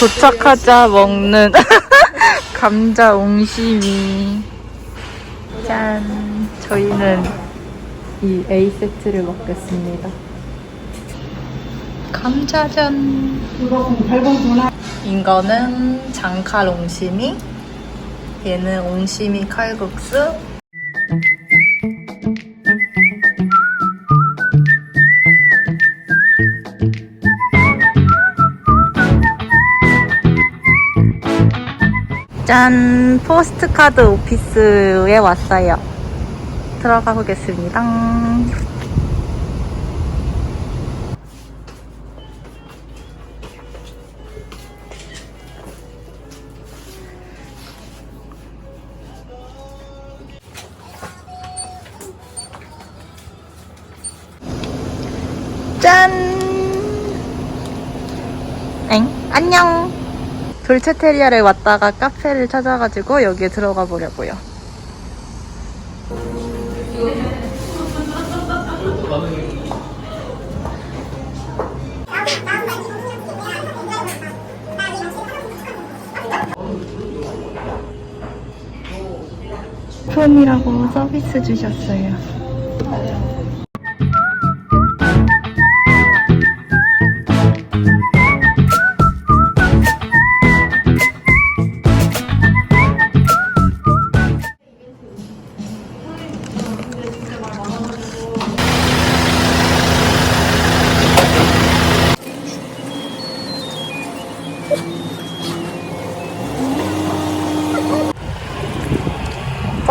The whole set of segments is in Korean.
도착하자 먹는 감자 옹심이. 짠. 저희는 이 A 세트를 먹겠습니다. 감자전. 이거는 장칼 옹심이. 얘는 옹심이 칼국수. 짠! 포스트카드 오피스에 왔어요. 들어가 보겠습니다. 짠! 엥? 안녕! 돌체테리아를 왔다가 카페를 찾아가지고 여기에 들어가 보려고요. 폰이라고 서비스 주셨어요.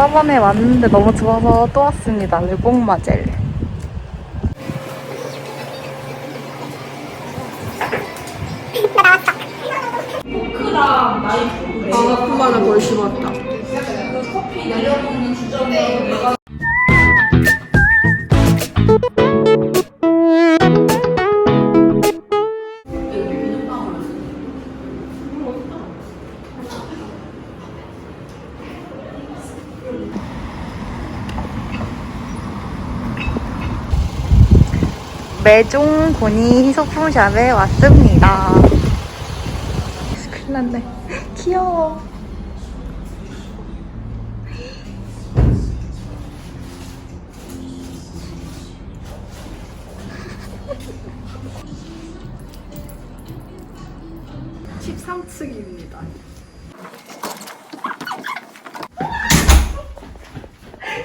저번에 왔는데 너무 좋아서 또 왔습니다. 르봉마젤. 아, 그만을 거의 씹었다. 매종 고니 소품샵에 왔습니다. 큰일 났네. 귀여워. 십삼 층입니다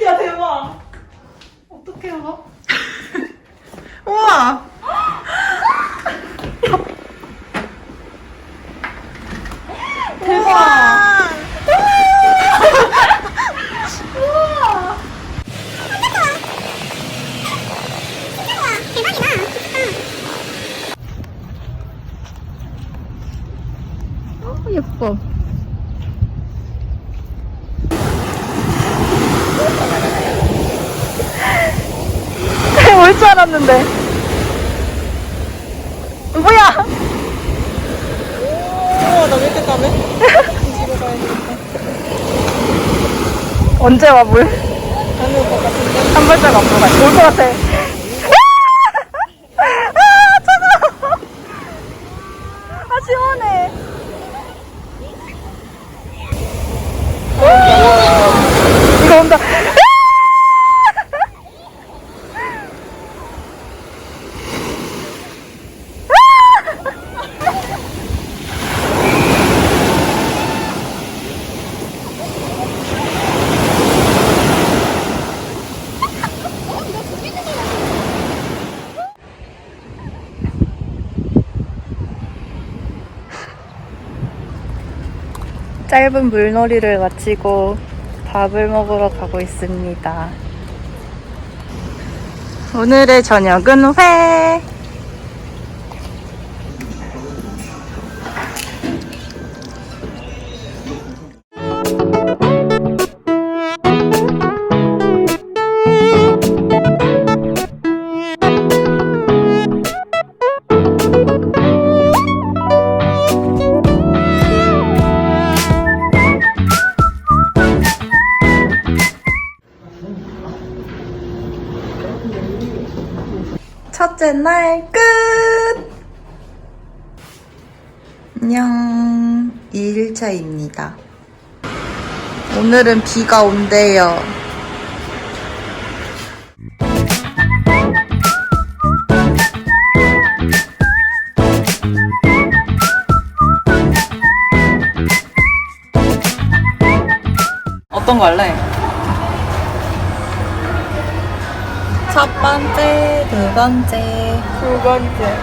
야, 대박! 어떻게 알아? 우와! 대박! 어, 예뻐. 알았는데. 뭐야? 우와, 나왜 이렇게 까매? 집에 가야겠다. 언제 와, 물? 다녀올 것 같은데? 한 발짝 앞으로 가. 올것 같아. 아, 차가워. 아, 시원해. 이거 온다. 짧은 물놀이를 마치고 밥을 먹으러 가고 있습니다. 오늘의 저녁은 회! 첫째 날 끝! 안녕. 2일차입니다. 오늘은 비가 온대요. 어떤 거 할래? 첫 번째, 두 번째. 두 번째.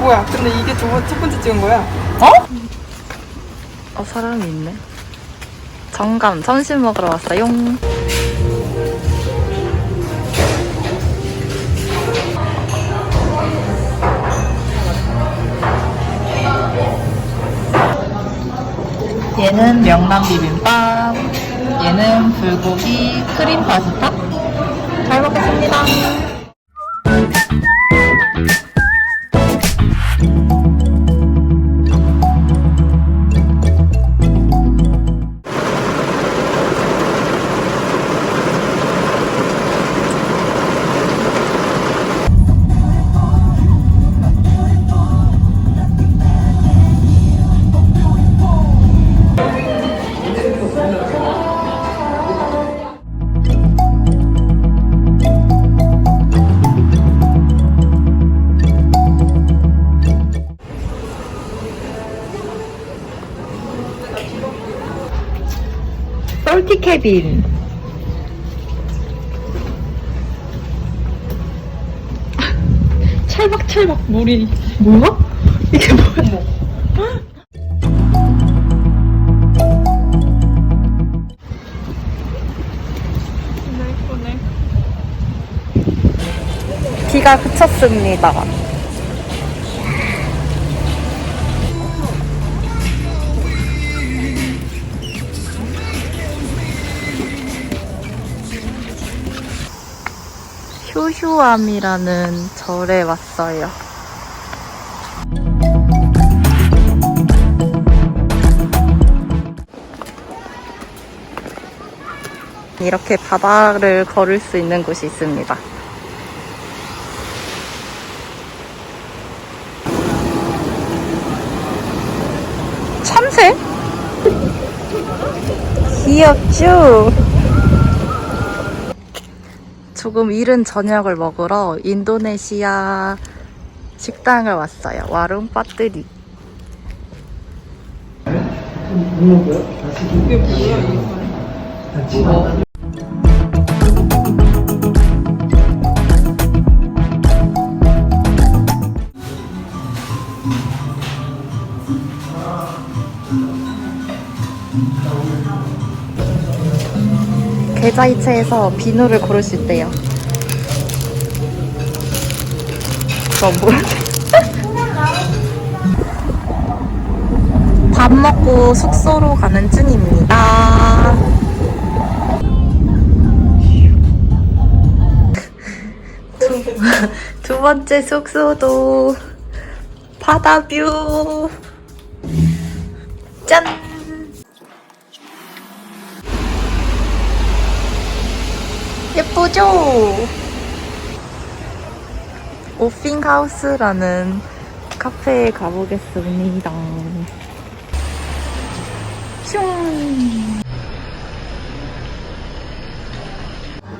뭐야? 근데 이게 두 번, 첫 번째 찍은 거야? 어? 어, 사람이 있네. 정감, 점심 먹으러 왔어요. 얘는 명란 비빔밥, 얘는 불고기 크림 파스타. 잘 먹겠습니다. 솔티 캐빈. 찰박찰박 물이 뭐야? 이게 뭐야? 비가 그쳤습니다. 효효암이라는 절에 왔어요. 이렇게 바다를 걸을 수 있는 곳이 있습니다. 참새? 귀엽죠? 조금 이른 저녁을 먹으러 인도네시아 식당을 왔어요. 와룽 빠뜨리. 계좌이체에서 비누를 고를 수 있대요. 밥 먹고 숙소로 가는 중입니다. 두, 두 번째 숙소도 바다뷰. 짠! 예쁘죠? 오핑하우스라는 카페에 가보겠습니다. 슝!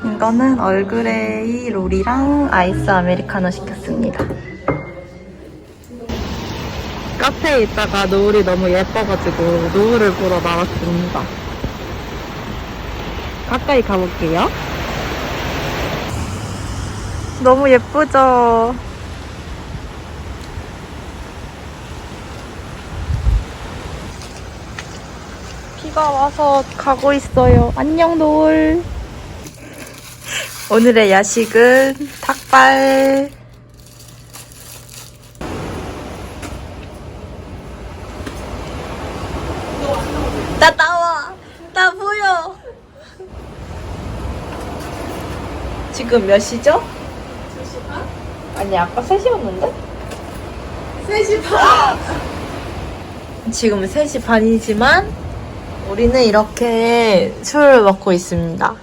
이거는 얼그레이 롤이랑 아이스 아메리카노 시켰습니다. 카페에 있다가 노을이 너무 예뻐가지고 노을을 보러 나왔습니다. 가까이 가볼게요. 너무 예쁘죠? 비가 와서 가고 있어요. 안녕, 노을. 오늘의 야식은 닭발. 나 나와. 나 보여. 지금 몇 시죠? 3시 반? 아니, 아까 3시였는데? 3시 반! 지금은 3시 반이지만, 우리는 이렇게 술을 먹고 있습니다.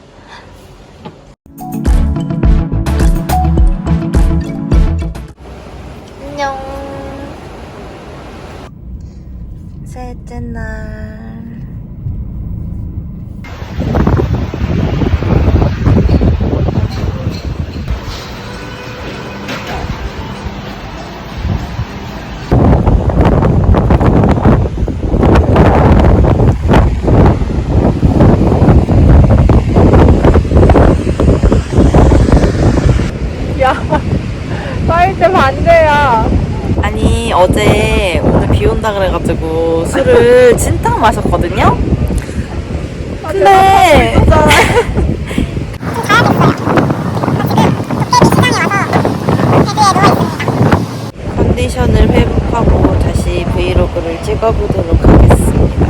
어제 오늘 비 온다 그래가지고 술을 진탕 마셨거든요. 근데 컨디션을 회복하고 다시 브이로그를 찍어보도록 하겠습니다.